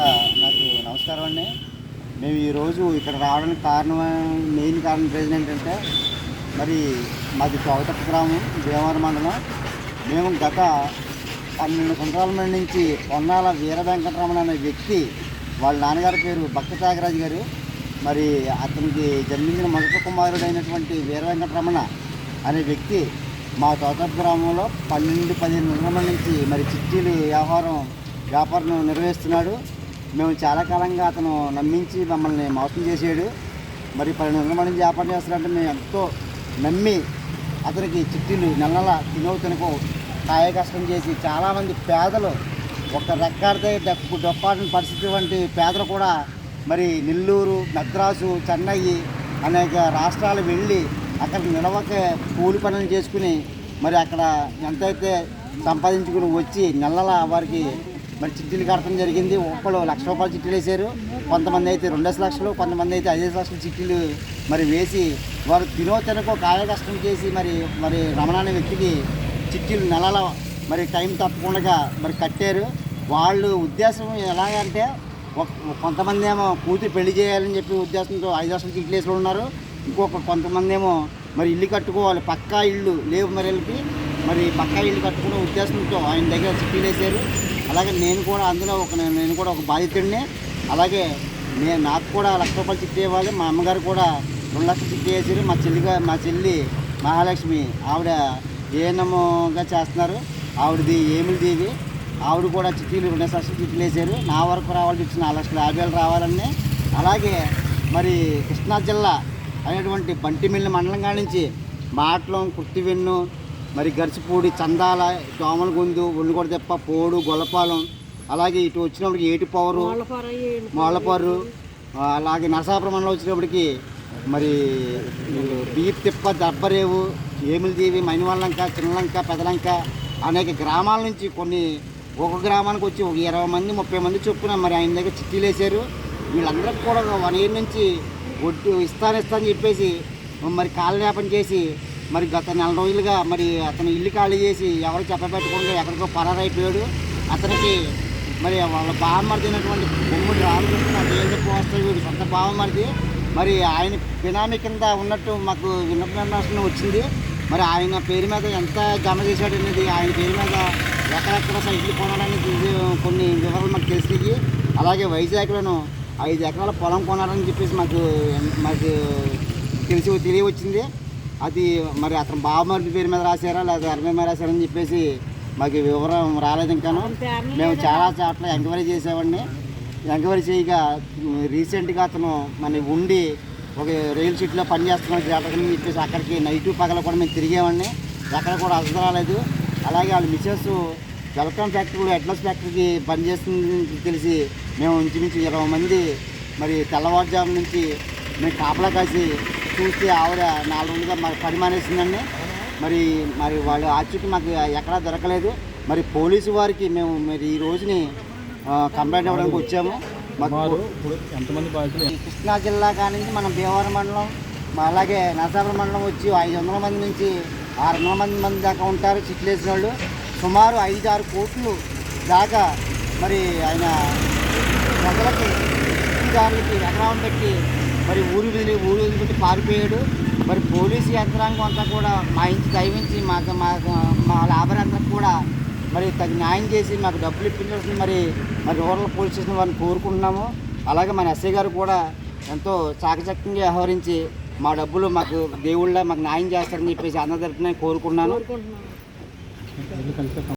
నాకు నమస్కారం అండి. మేము ఈరోజు ఇక్కడ రావడానికి కారణం మెయిన్ కారణం రీజన్ ఏంటంటే మరి మాది చౌతప్ప గ్రామం భీమవరం మండలం. మేము గత పన్నెండు సంవత్సరాల నుంచి పొన్నాల వీర వెంకటరమణ అనే వ్యక్తి వాళ్ళ నాన్నగారి పేరు భక్త త్యాగరాజు గారు. మరి అతనికి జన్మించిన మొదటి కుమారుడైనటువంటి వీర వెంకటరమణ అనే వ్యక్తి మా తోటప్ప గ్రామంలో పన్నెండు పదిహేను నెలల నుంచి మరి చిట్టీలు వ్యాపారం వ్యాపారం నిర్వహిస్తున్నాడు. మేము చాలా కాలంగా అతను నమ్మించి మమ్మల్ని మోసం చేసాడు మరి పన్నెండు వందల మంది వ్యాపారం చేస్తున్నారంటే మేము ఎంతో నమ్మి అతనికి చిట్టీలు నెల నెల తినవు తినకో కాయ కష్టం చేసి చాలామంది పేదలు ఒక రెక్కాడితే డప్పు డొప్పాడిన పరిస్థితి వంటి పేదలు కూడా మరి నెల్లూరు మద్రాసు చెన్నై అనేక రాష్ట్రాలు వెళ్ళి అక్కడ నిలవక కూలి పనులు చేసుకుని మరి అక్కడ ఎంతైతే సంపాదించుకుని వచ్చి నెలల వారికి మరి చిట్టీలు కట్టడం జరిగింది. ఒక్కళ్ళు లక్ష రూపాయలు చిట్టీలు వేశారు కొంతమంది అయితే రెండు లక్షలు కొంతమంది అయితే ఐదు లక్షలు చిట్టీలు మరి వేసి వారు తినో తినకో కాయ కష్టం చేసి మరి మరి రమణ అనే వ్యక్తికి చిట్టీలు నెలల మరి టైం తప్పకుండా మరి కట్టారు. వాళ్ళు ఉద్దేశం ఎలాగంటే కొంతమంది ఏమో కూతురు పెళ్ళి చేయాలని చెప్పి ఉద్దేశంతో ఐదు లక్షలు చిట్లు వేసి ఉన్నారు. ఇంకొక కొంతమంది ఏమో మరి ఇల్లు కట్టుకోవాలి. పక్కా ఇల్లు లేవు మరి వెళ్ళి మరి పక్కా ఇల్లు కట్టుకునే ఉద్దేశంతో ఆయన దగ్గర చిట్టీలు వేశారు అలాగే నేను కూడా అందులో ఒక నేను కూడా ఒక బాధితుడిని. అలాగే నేను నాకు కూడా లక్ష రూపాయలు చిట్టి ఇవ్వాలి మా అమ్మగారు కూడా రెండు లక్షలు చిట్టి వేసారు మా చెల్లిగా మా చెల్లి మహాలక్ష్మి ఆవిడ ఏఎన్ఎంగా చేస్తున్నారు. ఆవిడది ఏమిలి దేవి ఆవిడ కూడా చిట్టీలు రెండు లక్షలు చిట్టీలు వేసారు నా వరకు రావాల్సి ఇచ్చిన నాలుగు లక్షల యాభై వేలు రావాలని అలాగే మరి కృష్ణా జిల్లా అనేటువంటి బంటిమిల్లి మండలం కానించి నుంచి మాటలం కుర్తివెన్ను మరి గరిచిపూడి చందాల దోమలగుందు తెప్ప పోడు గొల్లపాలెం అలాగే ఇటు వచ్చినప్పటికి ఏటి పవరు మోళ్ళపర్రు ఆ, అలాగే నరసాపురం మండలం వచ్చినప్పటికి మరి బీప్ తిప్ప దబ్బరేవు ఏమిలిదేవి మైనవాళ్ళంక చిన్నలంక పెదలంక అనేక గ్రామాల నుంచి కొన్ని ఒక గ్రామానికి వచ్చి ఒక ఇరవై మంది ముప్పై మంది చొప్పున మరి ఆయన దగ్గర చిట్టీలు వేశారు వీళ్ళందరికీ కూడా వన్ ఇయర్ నుంచి ఒడ్డు ఇస్తాను ఇస్తాను చెప్పేసి మరి కాలయాపన చేసి మరి గత నెల రోజులుగా మరి అతను ఇల్లు ఖాళీ చేసి ఎవరు చెప్పబెట్టకుండా ఎక్కడికో పరారైపోయాడు. అతనికి మరి వాళ్ళ బావమరిది అయినటువంటి బొమ్ముడు రామకృష్ణ దేశ పోస్టర్ వీడి సొంత బావమరిది. మరి ఆయన బినామీ కింద ఉన్నట్టు మాకు విన్నపం వచ్చింది. మరి ఆయన పేరు మీద ఎంత జమ చేశాడనేది ఆయన పేరు మీద ఎక్కడెక్కడ సైకిల్ కొనాలని కొన్ని వివరాలు మాకు తెలిసినాయి అలాగే వైజాగ్లోను ఐదు ఎకరాల పొలం కొనాలని చెప్పేసి మాకు మాకు తెలిసి తెలియవచ్చింది. అది మరి అతను బావమరిది పేరు మీద రాశారా లేదా అరవై మీద రాశారని చెప్పేసి మాకు వివరం రాలేదు ఇంకాను. మేము చాలా చోట్ల ఎంక్వైరీ చేసామండి ఎంక్వైరీ చేయగా రీసెంట్గా అతను మన ఉండి ఒక రైలు షీట్లో పనిచేస్తున్నాడు గ్రేటర్ని చెప్పేసి అక్కడికి నైట్ పగల కూడా మేము తిరిగామండి ఎక్కడ కూడా అసలు రాలేదు. అలాగే వాళ్ళ మిసెస్ వెల్కమ్ ఫ్యాక్టరీలో అడ్లస్ ఫ్యాక్టరీకి పనిచేస్తుంది తెలిసి మేము ఇంచుమించు ఇరవై మంది మరి తెల్లవారుజాము నుంచి మేము కాపలా కాసి చూస్తే ఆవిడ నాలుగు రోజులుగా మరి పని మానేసిందండి. మరి మరి వాళ్ళు ఆచూకీ మాకు ఎక్కడా దొరకలేదు. మరి పోలీసు వారికి మేము మరి ఈ రోజుని కంప్లైంట్ ఇవ్వడానికి వచ్చాము. మాకు ఎంతమంది బాధితులు కృష్ణా జిల్లా కాడి నుంచి మనం భీమవరం మండలం అలాగే నరసాపురం మండలం వచ్చి ఐదు వందల మంది నుంచి ఆరు వందల మంది మంది దాకా ఉంటారు చిట్లు వేసిన వాళ్ళు సుమారు ఐదు ఆరు కోట్లు దాకా మరి ఆయన ప్రజలకి చిట్టిదారులకి ఎకరాం పెట్టి మరి ఊరు వదిలి ఊరు వదిలిపెట్టి పారిపోయాడు. మరి పోలీసు యంత్రాంగం అంతా కూడా మా ఇంటి దయవించి మాకు మాకు మా లాభరందరికి కూడా మరి తగిన న్యాయం చేసి మాకు డబ్బులు ఇప్పించాల్సింది మరి మరి రూరల్ పోలీస్ స్టేషన్ వారిని కోరుకుంటున్నాము. అలాగే మన ఎస్ఐ గారు కూడా ఎంతో చాకచక్యంగా వ్యవహరించి మా డబ్బులు మాకు దేవుళ్ళ మాకు న్యాయం చేస్తారని చెప్పేసి అందరి కోరుకున్నాను